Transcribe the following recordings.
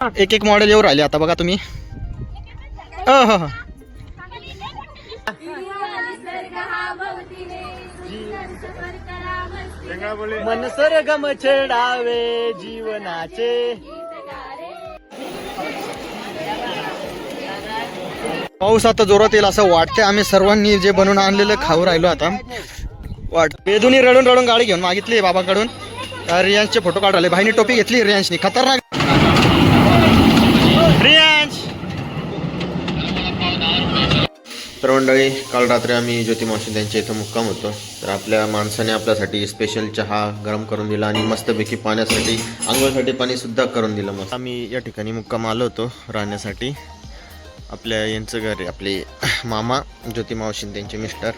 एक एक मॉडेल येऊ राहिले आता बघा तुम्ही. हो, हो. मन सरगम छेडावे जीवनाचे. पाऊस आता जोरात येईल असं वाटतंय. आम्ही सर्वांनी जे बनवून आणलेलं खाऊ राहिलो आता. वाट बेदुनी रडून रडून गाडी घेऊन मागितली बाबाकडून. रियांशचे फोटो काढले भाईनी टोपी घेतली रियांशनी. खतरनाक. तर मंडळी काल रात्री आम्ही ज्योती मावशी त्यांच्या इथं मुक्काम होतो. तर आपल्या माणसाने आपल्यासाठी स्पेशल चहा गरम करून दिला आणि मस्तपैकी पाण्यासाठी आंघोळसाठी पाणी सुद्धा करून दिलं मस्त. आम्ही या ठिकाणी मुक्काम आलो होतो राहण्यासाठी. आपल्या यांचं घर आहे आपले मामा ज्योती मावशी त्यांचे मिस्टर.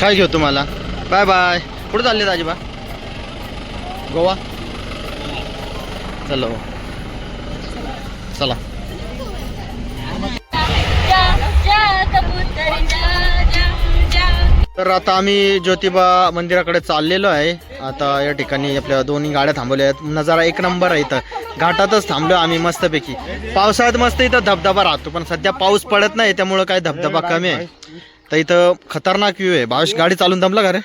काय घेऊ तुम्हाला? Bye bye. कुठं चालले दाजीबा गोवा? चलो। चला। तर आता आम्ही ज्योतिबा मंदिराकडे चाललेलो आहे. आता या ठिकाणी आपल्या दोन्ही गाड्या थांबवल्या आहेत. नजारा एक नंबर आहे इथं. घाटातच थांबलो आम्ही मस्तपैकी. पावसाळ्यात मस्त इथं धबधबा राहतो पण सध्या पाऊस पडत नाही त्यामुळं काय धबधबा कमी आहे. तर इथं खतरनाक व्ह्यू आहे. भावेश गाडी चालून दमला का रे?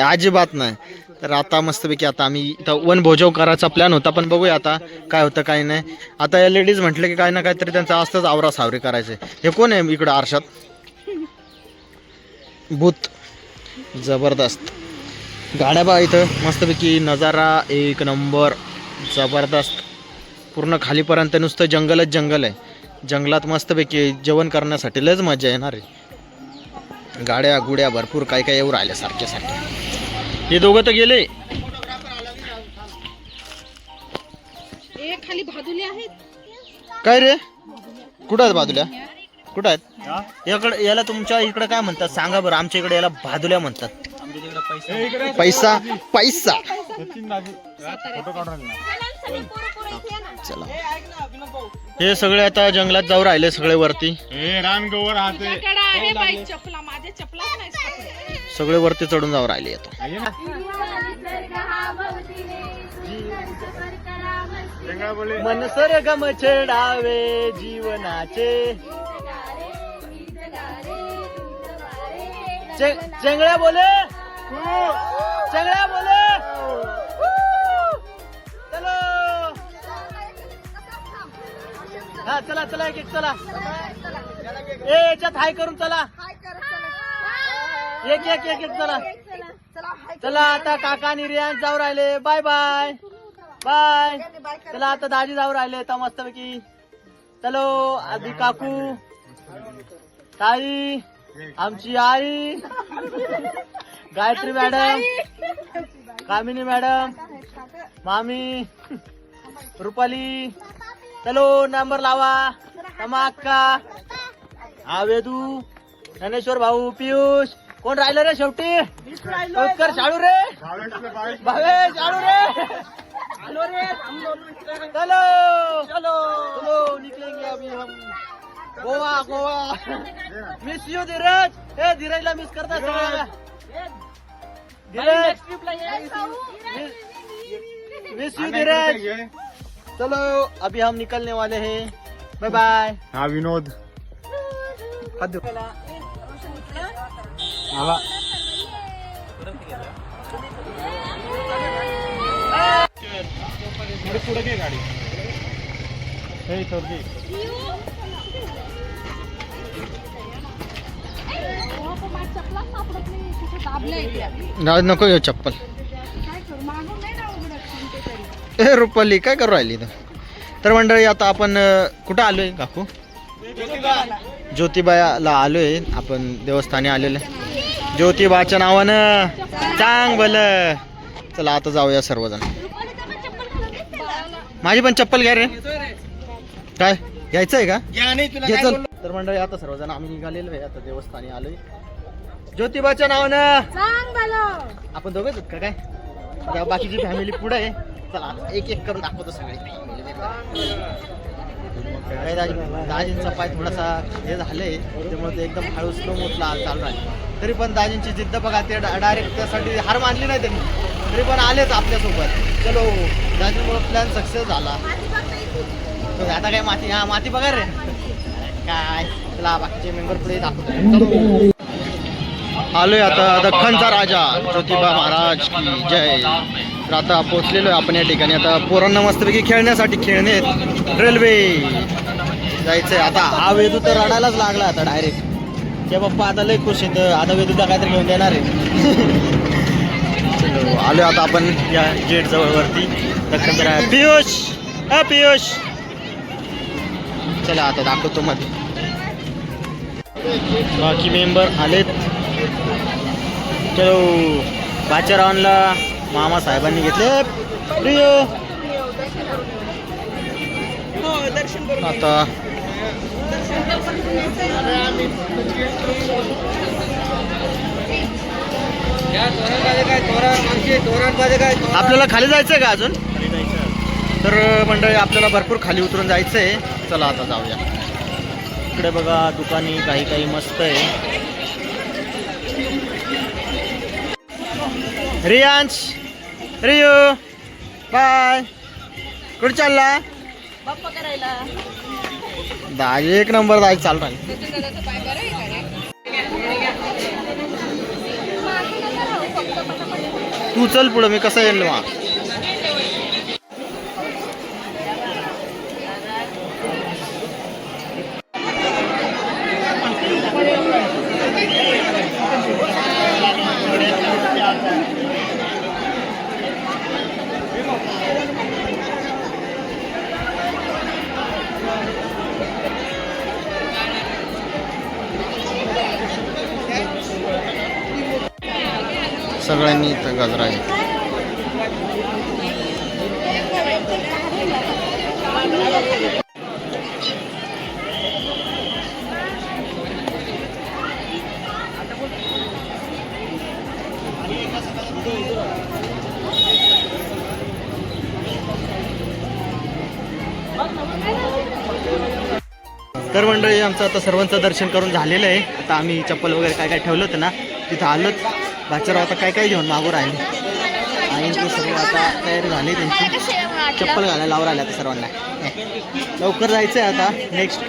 अजिबात नाही. तर आता मस्तपैकी आता आम्ही इथं वनभोजव करायचा प्लॅन होता पण बघूया आता काय होतं काय नाही. आता या लेडीज म्हटलं की काय ना काहीतरी त्यांचं असतंच आवरा सावरी करायचे हे कोण आहे इकडं आरशात? भूत. जबरदस्त. गाड्या बा इथं. मस्तपैकी नजारा एक नंबर. जबरदस्त. पूर्ण खालीपर्यंत नुसतं जंगलच जंगल आहे. जंगलात मस्तपैकी जेवण करण्यासाठी लयच मजा येणार आहे. गाड्या गुड्या भरपूर काय काय येऊ राहिल्या सारखे सारखे हे दोघं तर गेले. ए खाली भादुले आहेत? काय रे? कुठं आहेत बाजूल्या कुठं आहेत? याकडे याला तुमच्या इकडे काय म्हणतात? सांगा बरं आमच्या इकडे याला भादुल्या म्हणतात. पैसा. पैसा चला. हे सगळे आता जंगलात जाऊ राहिले सगळे वरती. माझ्याकडे आहे बाई चपला माझ्या चपलाच नाही सापडत. सगळे वरती चढून जाऊ राहिले आता. मन सरगम छेडावे जीवनाचे. चे- चेंगड्या बोले. चेंगड्या बोले. हा चला चला एक एक चला. ए याच्यात हाय करून चला. एक एक एक एक चला. चला आता काका आणि रियांश जाऊ राहिले. Bye bye. बाय. चला आता दाजी जाऊ राहिले. आता मस्तपैकी. चलो आधी काकू. ताई आमची आई. गायत्री मॅडम. कामिनी मॅडम. मामी. रुपाली. चलो नंबर लावा. अक्का हा वेदू ज्ञानेश्वर भाऊ पियुष. कोण राहिलं रे शेवटी? उत्कर शाळू रे. भावे शाळू रे. चलो रे चलो. चलो. चलो निकलेंगे अभी हम. Goa Goa. Miss you Dheeraj. ए धीरजला मिस करता सगळ्या धीरज. Miss you Dheeraj. चलो अभी हम निकलने वाले हैं। बाय बाय हा विनोद। पुढे घे गाडी हे नको घेऊ चप्पल। ए रुपाली काय करू राहिली इथं? तर मंडळी आता आपण कुठं आलोय काकू? ज्योतिबाला आलोय. आपण देवस्थानी आलेले ज्योतिबाच्या नावानं चांग भल. चला आता जाऊया सर्वजण. माझी पण चप्पल घ्या रे. काय? घ्यायचंय का? घे चल तर मंडळी आता सर्वजण आम्ही निघालेलो आहे. आता देवस्थानी आलोय. ज्योतिबाच्या नावानं. आपण दोघेच का काय? बाकीची फॅमिली पुढे आहे. चला एक एक करून दाखवतो सगळे. काय दाजी दाजींचा पाय थोडासा हे झाले त्यामुळे ते एकदम हळू स्लो मोठला चालू आहे तरी पण दाजींची जिद्द बघा ते डायरेक्ट त्यासाठी हार मानली नाही त्यांनी. तरी पण आलेच आपल्यासोबत. चलो त्याच्यामुळे प्लॅन सक्सेस झाला. आता काय माती हा माती बघा रे. काय? चला बाकीचे मेंबर पुढे दाखवतो. आलोय आता दख्खनचा राजा ज्योतिबा महाराज की जय. तर आता पोहोचलेलो आहे आपण या ठिकाणी. आता पोरांना मस्तपैकी खेळण्यासाठी खेळणे आहेत. रेल्वे. जायचंय. आता हा वेदू तर रडायलाच लागला आता डायरेक्ट ते पप्पा आता लय खुश आहेत. आता वेदूला काहीतरी घेऊन देणार आहे. चलो, आता आपण या गेट जवळवरती. वरती पियुष! हा पियुष! चला आता दाखवतो मध्ये. बाकी मेंबर आलेत. चलो बाचारावनला मामा साहेबांनी घेतले. प्रियो. आता. आपल्याला खाली जायचंय का अजून? तर मंडळी आपल्याला भरपूर खाली उतरून जायचंय. चला आता जाऊया. इकडे बघा दुकानी काही काही मस्त आहे. रियांश! रियू. बाय. कुठे चालला? बाप्पा करायला. दहा एक नंबर जायचं चाल राहील. तू चल पुढं मी कसं येईल मग सगळ्यांनी इथं गजरा आहे तर मंडळी आमचं आता सर्वांचं दर्शन करून झालेलं आहे. आता आम्ही चप्पल वगैरे काय काय ठेवलं होतं ना तिथं आलोच. बाचाराव आता काय काय घेऊन मागू राहिले? आणि ते सगळे आता तयार झाली त्यांची. चप्पल घालायला लावून आल्या आता सर्वांना. लवकर जायचं आहे आता. नेक्स्ट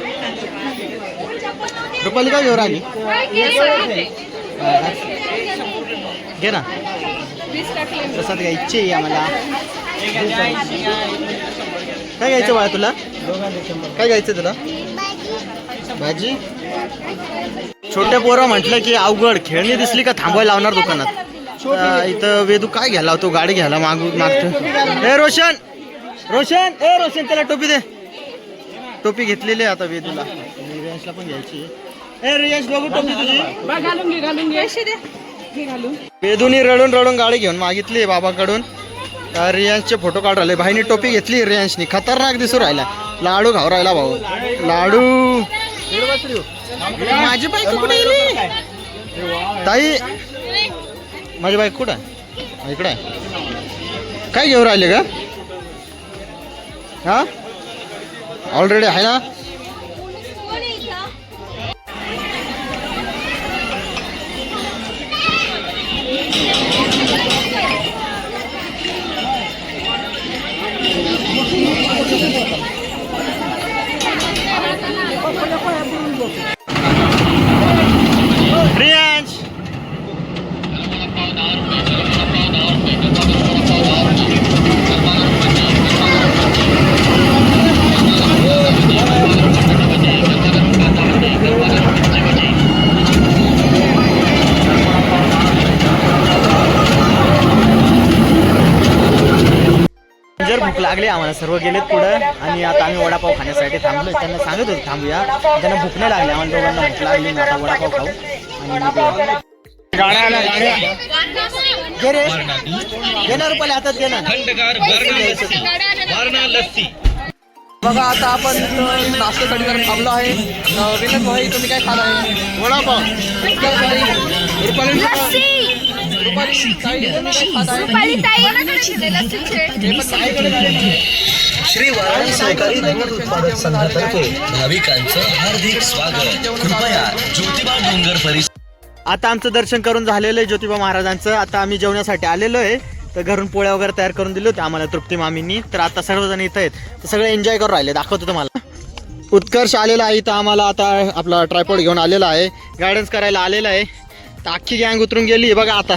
रुपाली काय घेऊन आली घे ना. प्रसाद घ्यायची आहे आम्हाला. काय घ्यायचं बाळा तुला? काय घ्यायचं तुला? भाजी? छोट्या पोरं म्हटलं की अवघड. खेळणी दिसली का थांबवायला लावणार दुकानात? इथं वेदू काय घ्यायला होतो गाडी घ्यायला मागू मागतो ए रोशन! रोशन! ए रोशन त्याला टोपी दे. टोपी घेतलेली आहे आता वेदूला. रियांशला पण घ्यायची आहे. ए रियांश बघू टोपी तुझी. वेदूनी रडून रडून गाडी घेऊन मागितली बाबाकडून. रियांशचे फोटो काढ राहिले. भाईने टोपी घेतली रियांशनी. खतरनाक दिसू राहिला. लाडू खाऊ राहिला भाऊ. लाडू! माझी बाईक कुठे गेली? ताई. माझी बाईक कुठं आहे? इकडे आहे. काय घेऊन राहिले का हा? ऑलरेडी आहे ना? रियांश जर भूक लागली आम्हाला सर्व गेलेत पुढं. आणि आता आम्ही वडापाव खाण्यासाठी थांबलो त्यांना सांगत होतो थांबूया. त्यांना भूक नाही लागली आम्हाला दोघांना भूक लागली आता वडापाव खाऊ. आणि घे रे. घे ना बघा आता आपण इथं नाश्त्यासाठी जरा थांबलो आहे. अं, विनोद भाई तुम्ही काय खात आहे? वडापाव. रुपाली हे. श्री वाराणी सहकारी दूध उत्पादक संघातर्फे भाविकांचं हार्दिक स्वागत. कृपया ज्योतिबा डोंगर परिसर आता आमचं दर्शन करून झालेलं आहे ज्योतिबा महाराजांचं. आता आम्ही जेवण्यासाठी आलेलो आहे. तर घरून पोळ्या वगैरे तयार करून दिले होते आम्हाला तृप्ती मामींनी. तर आता सर्वजण इथं आहेत. तर सगळे एन्जॉय करून राहिले. दाखवतो तुम्हाला. उत्कर्ष आलेला आहे इथं आम्हाला. आता आपला ट्रायपॉड घेऊन आलेला आहे. गायडन्स करायला आलेला आहे. तर अख्खी गँग उतरून गेली बघा आता.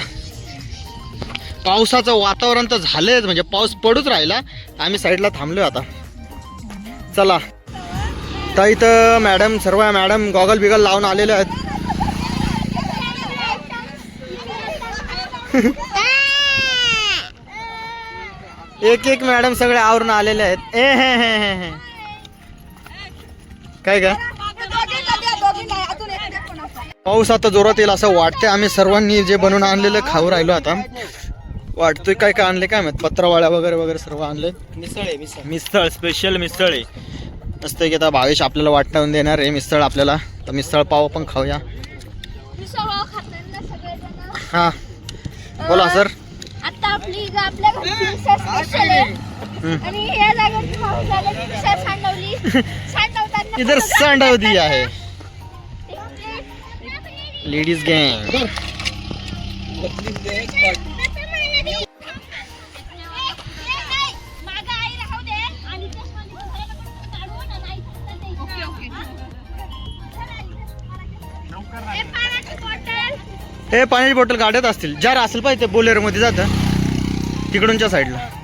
पावसाचं वातावरण तर झालंच म्हणजे पाऊस पडूच राहिला. आम्ही साईडला थांबलो आता. चला. तर इथं मॅडम सर्व मॅडम गॉगल बिगल लावून आलेले आहेत. एक एक मॅडम सगळे आवरून आलेले आहेत. ए हे हे हे काय का पाऊस आता जोरात येईल असं वाटतंय. आम्ही सर्वांनी जे बनवून आणलेलं खाऊ राहिलो आता. वाटतोय काय काय आणले काय माहीत? पत्रावळ्या वगैरे वगैरे सर्व आणले. मिसळ आहे मिसळ. मिसळ स्पेशल मिसळ आहे. मस्त की आता भावेश आपल्याला वाटवून देणार आहे मिसळ आपल्याला. तर मिसळ पाव आपण खाऊया. हा. बोला सर. आता आपली ग- आपल्या घरची मिसळ स्पेशल आहे. हम्म. आणि या जागेवरती आपल्याला मिसळ सांडवली. सांडवताना इधर सांडवदी आहे. पाण्याची बॉटल. हे पाण्याची बॉटल गाड्यात असतील. जार असेल पाहिजे बोलेरो मध्ये जातं. तिकडूनच्या साईडला.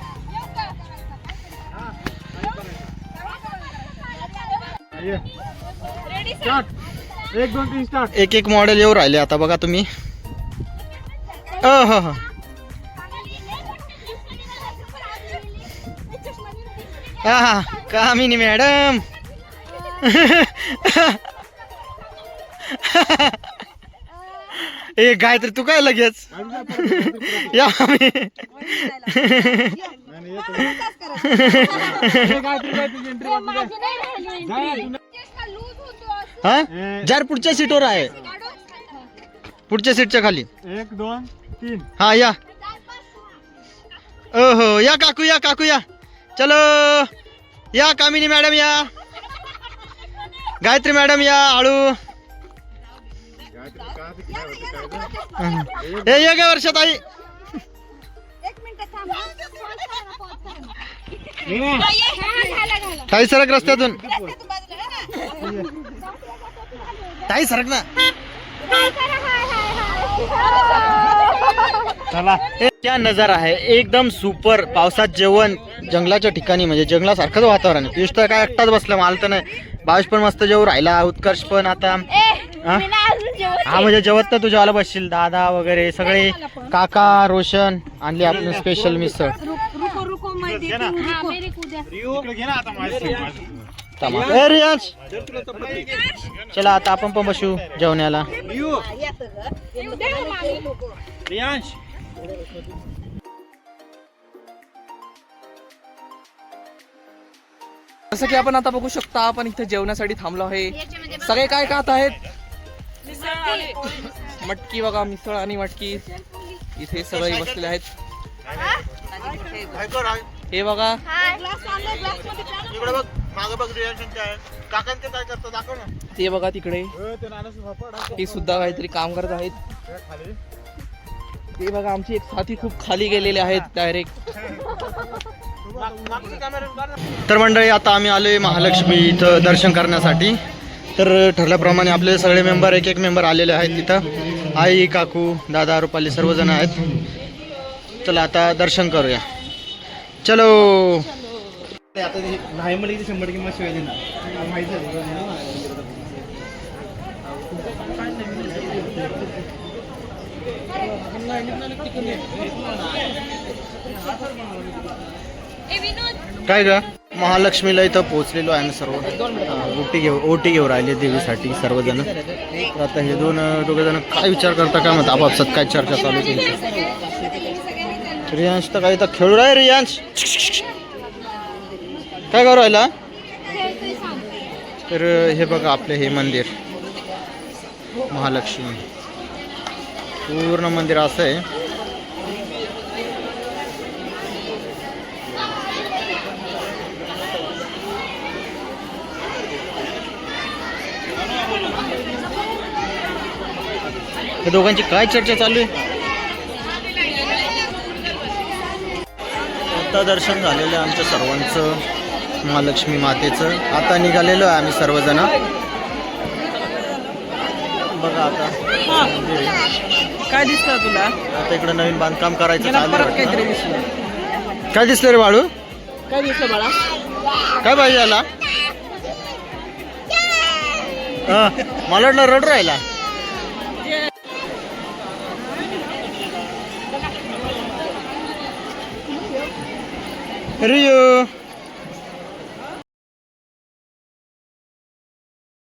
एक दोन तीन स्टार्ट. एक एक मॉडेल येऊ राहिले आता बघा तुम्ही. अ ह ह. हा हा कामिनी मॅडम. ए गायत्री तू काय लगेच? या आम्ही हा जार पुढच्या सीटवर आहे पुढच्या सीटच्या खाली एक दोन तीन हा या ओहो या काकू या काकू या चलो या कामिनी मॅडम या गायत्री मॅडम या आळू हे ये गे वर्षात आई एक मिनिट थांब हा. ये. हा, घाला, घाला. ताई सरक रस्त्यातून ताई सरक ना. काय करा, हाय, हाय, हाय. चला. हे क्या नजारा आहे एकदम सुपर पावसात जेवण जंगलाच्या ठिकाणी म्हणजे जंगलासारखंच वातावरण आहे. पियुष तर काय एकटाच बसला माल तर नाही. भावेश पण मस्त जेवू राहिला उत्कर्ष पण आता. हा? मी ना अजून जेवत हा म्हणजे जेवत तर तुझ्यावाला बसशील. दादा वगैरे सगळे. काका रोशन आणली आपण स्पेशल मिसळ. घे ना. इकडे घे ना आता माझी. ए रियांश! चला आता आपण पण बसू जेवण्याला. रियांश. जसं की आपण आता बघू शकता आपण इथे जेवणासाठी थांबलो आहे. सगळे काय खात आहेत? मटकी बघा मिसळ आणि मटकी. इथे सगळे बसलेले आहेत. हे? बघा. ते बघा तिकडे. ते सुद्धा काहीतरी काम करत आहेत. ते बघा आमची एक साथी खूप खाली गेलेले आहेत डायरेक्ट तर मंडळी आता आम्ही आलोय महालक्ष्मी इथं दर्शन करण्यासाठी. तर ठरल्याप्रमाणे आपले सगळे मेंबर एक एक मेंबर आलेले आहेत तिथं. आई काकू दादा रुपाली सर्वजण आहेत. चला आता दर्शन करूया. चलो. नाही मला इथे शंभर किंमत शिवाय देणार. माहिती काय ग? महालक्ष्मीला इथं पोहोचलेलो आहे आम्ही सर्व. ओटी घेऊ ओटी घेऊ राहिले देवीसाठी सर्वजण. तर आता हे दोन दोघे जण काय विचार करता काय म्हणतात आपापसात काय चर्चा चालू आहे? त्यांची? रियांश तर काही तर खेळू राय रियांश! काय करू राहिला? तर हे बघा आपले हे मंदिर. महालक्ष्मी. पूर्ण मंदिर असं आहे. या दोघांची काय चर्चा चालू आहे? आता दर्शन झालेलं आहे आमच्या सर्वांचं. महालक्ष्मी मातेचं. आता निघालेलो आहे आम्ही सर्वजण. बघा आता. काय दिसतं तुला? आता इकडे नवीन बांधकाम करायचं चालू परत आहे काहीतरी वाटतं. दिसलं. काय दिसलं रे बाळू? काय दिसलं बाळा? काय पाहिजे याला? हा, मला वाटलं रड राहिला. रियू